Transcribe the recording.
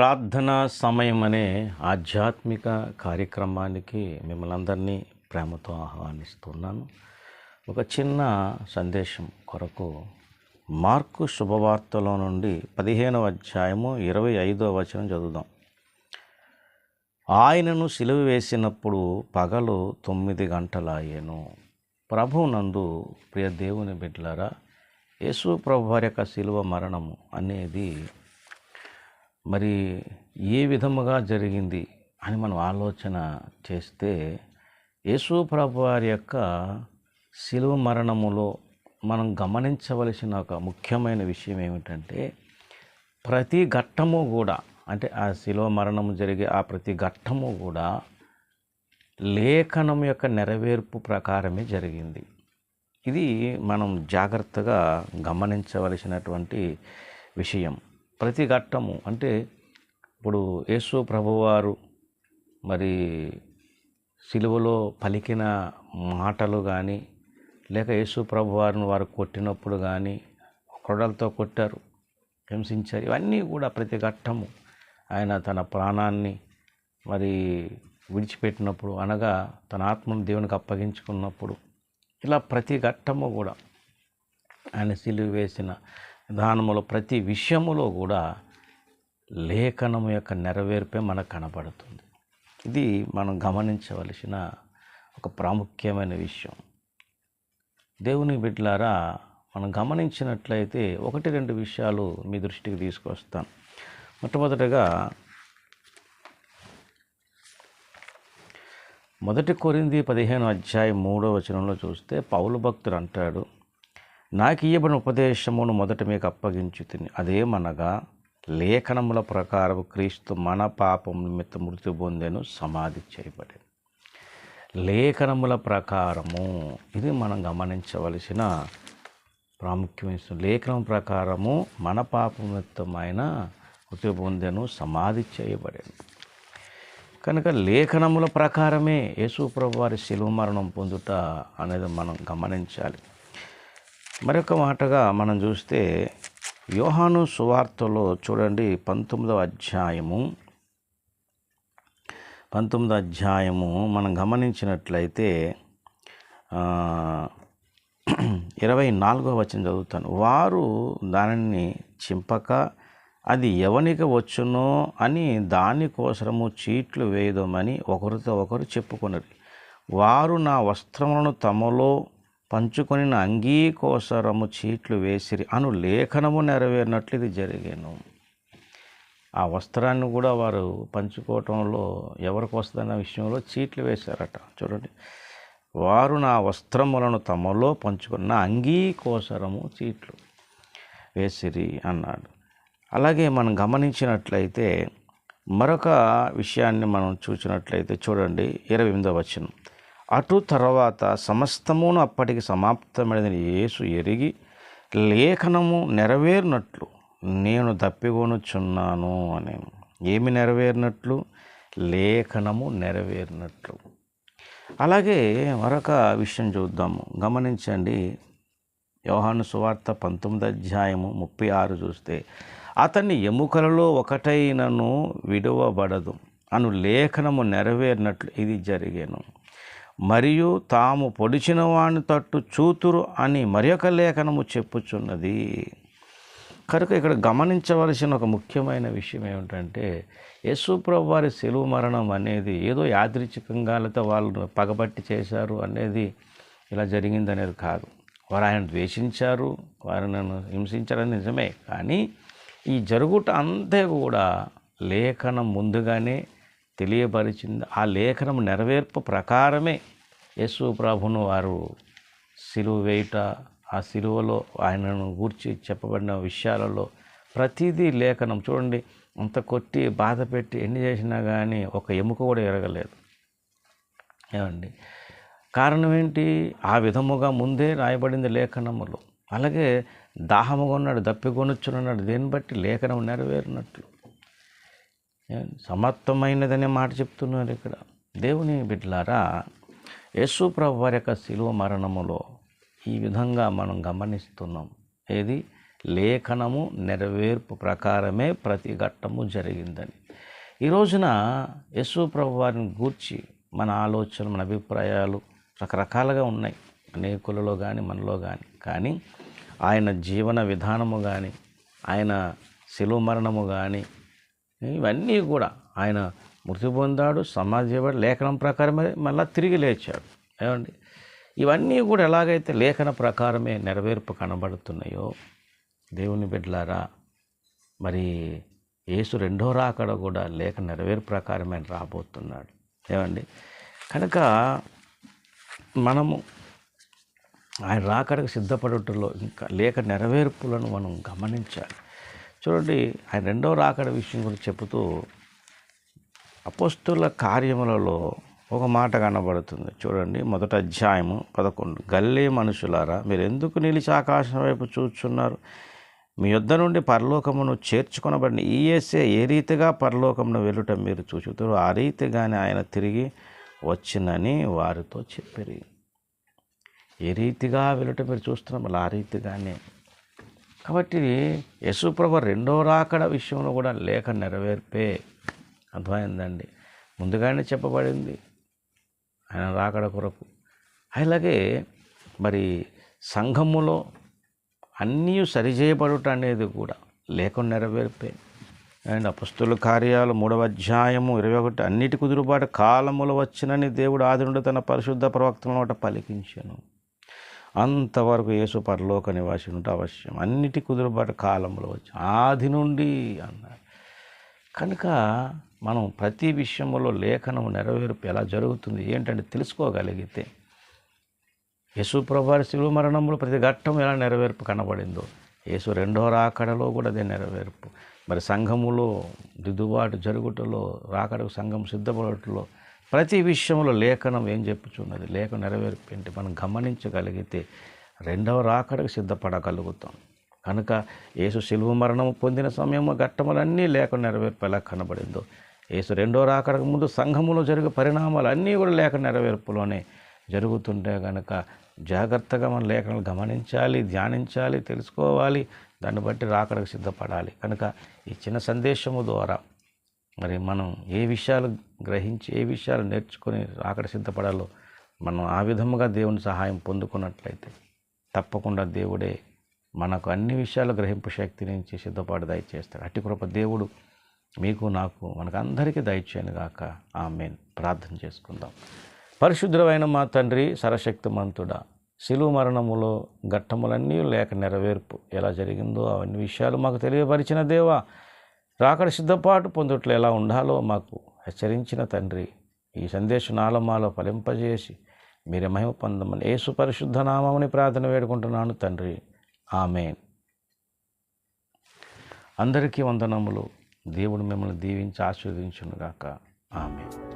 ప్రార్థన సమయం అనే ఆధ్యాత్మిక కార్యక్రమానికి మిమ్మల్ని అందరినీ ప్రేమతో ఆహ్వానిస్తున్నాను. ఒక చిన్న సందేశం కొరకు మార్కు శుభవార్తలో నుండి పదిహేనవ అధ్యాయము ఇరవై ఐదవ వచనం చదువుదాం. ఆయనను సిలువ వేసినప్పుడు పగలు తొమ్మిది గంటలాయెను ప్రభునందు ప్రియ దేవుని బిడ్డలారా యేసు ప్రభు వారి యొక్క శిలువ మరణము అనేది మరి ఏ విధముగా జరిగింది అని మనం ఆలోచన చేస్తే యేసు ప్రభు వారి యొక్క శిలువ మరణములో మనం గమనించవలసిన ఒక ముఖ్యమైన విషయం ఏమిటంటే ప్రతి ఘట్టము కూడా అంటే ఆ శిలువ మరణము జరిగే ఆ ప్రతి ఘట్టము కూడా లేఖనం యొక్క నెరవేర్పు ప్రకారమే జరిగింది. ఇది మనం జాగ్రత్తగా గమనించవలసినటువంటి విషయం. ప్రతి ఘట్టము అంటే ఇప్పుడు యేసు ప్రభువారు మరి సిలువలో పలికిన మాటలు కానీ లేక యేసు ప్రభువారిని వారు కొట్టినప్పుడు కానీ కొడలతో కొట్టారు హింసించారు ఇవన్నీ కూడా ప్రతి ఘట్టము ఆయన తన ప్రాణాన్ని మరి విడిచిపెట్టినప్పుడు అనగా తన ఆత్మను దేవునికి అప్పగించుకున్నప్పుడు ఇలా ప్రతి ఘట్టము కూడా ఆయన సిలువ వేసిన విధానములో ప్రతి విషయములో కూడా లేఖనము యొక్క నెరవేర్పే మనకు కనబడుతుంది. ఇది మనం గమనించవలసిన ఒక ప్రాముఖ్యమైన విషయం. దేవుని బిడ్డలారా మనం గమనించినట్లయితే ఒకటి రెండు విషయాలు మీ దృష్టికి తీసుకొస్తాను. మొట్టమొదటగా మొదటి కొరింది పదిహేను అధ్యాయం మూడో వచనంలో చూస్తే పౌలు భక్తుడు అంటాడు నాకు ఇయ్యబడిన ఉపదేశమును మొదట మీకు అప్పగించు తిని అదేమనగా లేఖనముల ప్రకారం క్రీస్తు మన పాపం నిమిత్తం మృతి పొందేను సమాధి చేయబడింది లేఖనముల ప్రకారము ఇది మనం గమనించవలసిన ప్రాముఖ్యమైన లేఖనం ప్రకారము మన పాపం మృతి పొందెను సమాధి చేయబడింది కనుక లేఖనముల ప్రకారమే యేసుప్రభు వారి శిలువ మరణం పొందుట అనేది మనం గమనించాలి. మరొక మాటగా మనం చూస్తే యోహాను సువార్తలో చూడండి పంతొమ్మిదవ అధ్యాయము. పంతొమ్మిదో అధ్యాయము మనం గమనించినట్లయితే ఇరవై నాలుగో వచనం చదువుతాను. వారు దానిని చింపక అది ఎవనికి వచ్చునో అని దానికోసరము చీట్లు వేయదమని ఒకరితో ఒకరు చెప్పుకున్నారు వారు నా వస్త్రములను తమలో పంచుకొని అంగీకోసరము చీట్లు వేసిరి అను లేఖనము నెరవేరినట్లు ఇది జరిగాను. ఆ వస్త్రాన్ని కూడా వారు పంచుకోవటంలో ఎవరికి వస్తుందన్న విషయంలో చీట్లు వేశారట. చూడండి. వారు నా వస్త్రములను తమలో పంచుకున్న అంగీకోసరము చీట్లు వేసిరి అన్నాడు. అలాగే మనం గమనించినట్లయితే మరొక విషయాన్ని మనం చూసినట్లయితే చూడండి ఇరవై ఎనిమిదవ వచనం. అటు తర్వాత సమస్తమును అప్పటికి సమాప్తమైనది యేసు ఎరిగి లేఖనము నెరవేరినట్లు నేను దప్పికొనుచున్నాను అని. ఏమి నెరవేరినట్లు? లేఖనము నెరవేరినట్లు. అలాగే మరొక విషయం చూద్దాము. గమనించండి. యోహాను సువార్త పంతొమ్మిది అధ్యాయము ముప్పై ఆరు చూస్తే అతని ఎముకలలో ఒకటైనను విడువబడదు. అను లేఖనము నెరవేరినట్లు ఇది జరిగాను. మరియు తాము పొడిచిన వాని తట్టు చూతురు అని మరి ఒక లేఖనము చెప్పుచున్నది. కనుక ఇక్కడ గమనించవలసిన ఒక ముఖ్యమైన విషయం ఏమిటంటే యేసుప్రభు వారి సెలువు మరణం అనేది ఏదో యాదృచ్ఛికంగా లేకపోతే వాళ్ళు పగబట్టి చేశారు అనేది ఇలా జరిగింది అనేది కాదు. వారు ఆయన ద్వేషించారు వారు నన్ను హింసించారని నిజమే. కానీ ఈ జరుగుట అంతే కూడా లేఖనం ముందుగానే తెలియపరిచింది. ఆ లేఖనం నెరవేర్పు ప్రకారమే యేసు ప్రభును వారు సిలువ వేయుట ఆ సిలువలో ఆయనను గూర్చి చెప్పబడిన విషయాలలో ప్రతిదీ లేఖనం. చూడండి అంత కొట్టి బాధ పెట్టి ఎన్ని చేసినా కానీ ఒక ఎముక కూడా ఎరగలేదు. ఏమండి? కారణం ఏంటి? ఆ విధముగా ముందే రాయబడింది లేఖనములు. అలాగే దాహముగా ఉన్నాడు దప్పికొనొచ్చునన్నాడు దీన్ని బట్టి లేఖనం నెరవేరినట్లు. సమర్థమైనదనే మాట చెప్తున్నారు ఇక్కడ. దేవుని బిడ్డలారా యేసు ప్రభు వారి యొక్క శిలువ మరణములో ఈ విధంగా మనం గమనిస్తున్నాం. ఏది? లేఖనము నెరవేర్పు ప్రకారమే ప్రతి ఘట్టము జరిగిందని. ఈ రోజున యశు ప్రభు వారిని గూర్చి మన ఆలోచన మన అభిప్రాయాలు రకరకాలుగా ఉన్నాయి. అనేకులలో కానీ మనలో కానీ కానీ ఆయన జీవన విధానము కానీ ఆయన శిలువ మరణము కానీ ఇవన్నీ కూడా ఆయన మృతి పొందాడు సమాజపడి లేఖనం ప్రకారమే మళ్ళీ తిరిగి లేచాడు. ఏమండి? ఇవన్నీ కూడా ఎలాగైతే లేఖన ప్రకారమే నెరవేర్పు కనబడుతున్నాయో దేవుని బిడ్డలారా మరి యేసు రెండో రాకడ కూడా లేఖ నెరవేరు ప్రకారమే రాబోతున్నాడు. ఏమండి? కనుక మనము ఆయన రాకడకు సిద్ధపడటంలో ఇంకా లేఖ నెరవేర్పులను మనం గమనించాలి. చూడండి ఆయన రెండో రాకడ విషయం గురించి చెబుతూ అపోస్తుల కార్యములలో ఒక మాట కనబడుతుంది. చూడండి మొదట అధ్యాయము పదకొండు. గల్లే మనుషులారా మీరు ఎందుకు నిలిచి ఆకాశం వైపు చూచున్నారు? మీ యొద్ద నుండి పరలోకమును చేర్చుకొనబడిన ఈఎస్ఏ ఏ రీతిగా పరలోకమును వెళ్ళుట మీరు చూచుతారు ఆ రీతిగానే ఆయన తిరిగి వచ్చినని వారితో చెప్పారు. ఏ రీతిగా వెళ్ళటం మీరు చూస్తున్నాం అలా ఆ రీతిగానే కాబట్టి యశుప్రభ రెండో రాకడ విషయంలో కూడా లేఖ నెరవేర్పే అర్థమైందండి ముందుగానే చెప్పబడింది. ఆయన రాకడ కొరకు. అలాగే మరి సంఘములో అన్నీ సరిచేయబడుట అనేది కూడా లేఖ నెరవేర్పే. అండ్ అపస్తుల కార్యాలు మూడవ అధ్యాయము ఇరవై ఒకటి అన్నిటి కుదురుబాటు కాలములు వచ్చినని దేవుడు ఆదినుడు తన పరిశుద్ధ ప్రవక్తలను నోట పలికించాను. అంతవరకు యేసు పరలోక నివాసి ఉంటే అవశ్యం. అన్నిటి కుదురుబాటు కాలంలో వచ్చి ఆది నుండి అన్నారు కనుక మనం ప్రతి విషయంలో లేఖనం నెరవేర్పు ఎలా జరుగుతుంది ఏంటంటే తెలుసుకోగలిగితే యేసు ప్రభారి శిలువ మరణంలో ప్రతి ఘట్టం ఎలా నెరవేర్పు కనబడిందో యేసు రెండో రాకడలో కూడా అదే నెరవేర్పు. మరి సంఘములో దిద్దుబాటు జరుగుటలో రాకడకు సంఘం సిద్ధపడటంలో ప్రతి విషయంలో లేఖనం ఏం చెప్పుచున్నది? లేఖ నెరవేర్పేంటి? మనం గమనించగలిగితే రెండవ రాకడకు సిద్ధపడగలుగుతాం. కనుక యేసు శిలువ మరణం పొందిన సమయము ఘట్టములన్నీ లేఖ నెరవేర్పు ఎలా కనబడిందో యేసు రెండో రాకడకు ముందు సంఘములో జరిగే పరిణామాలు అన్నీ కూడా లేఖ నెరవేర్పులోనే జరుగుతుంటే కనుక జాగ్రత్తగా మన లేఖనాలు గమనించాలి ధ్యానించాలి తెలుసుకోవాలి. దాన్ని బట్టి రాకడకు సిద్ధపడాలి. కనుక ఈ చిన్న సందేశము ద్వారా మరి మనం ఏ విషయాలు గ్రహించి ఏ విషయాలు నేర్చుకొని అక్కడ సిద్ధపడాలో మనం ఆ విధముగా దేవుని సహాయం పొందుకున్నట్లయితే తప్పకుండా దేవుడే మనకు అన్ని విషయాలు గ్రహింపు శక్తి నుంచి సిద్ధపాటు దయచేస్తాడు. అట్టి కృప దేవుడు మీకు నాకు మనకందరికీ దయచేయను గాక. ఆమెన్. ప్రార్థన చేసుకుందాం. పరిశుద్ధమైన మా తండ్రి సరశక్తిమంతుడా శిలువ మరణములో ఘట్టములన్నీ లేక నెరవేర్పు ఎలా జరిగిందో అవన్నీ విషయాలు మాకు తెలియపరిచిన దేవా రాకడ సిద్ధపాటు పొందుట్లు ఎలా ఉండాలో మాకు హెచ్చరించిన తండ్రి ఈ సందేశం నాలమాలో ఫలింపజేసి మీరే మహిమ పొందమని యేసు పరిశుద్ధ నామని ప్రార్థన వేడుకుంటున్నాను తండ్రి. ఆమెన్. అందరికీ వందనములు. దేవుడు మిమ్మల్ని దీవించి ఆశీర్వదించునుగాక. ఆమె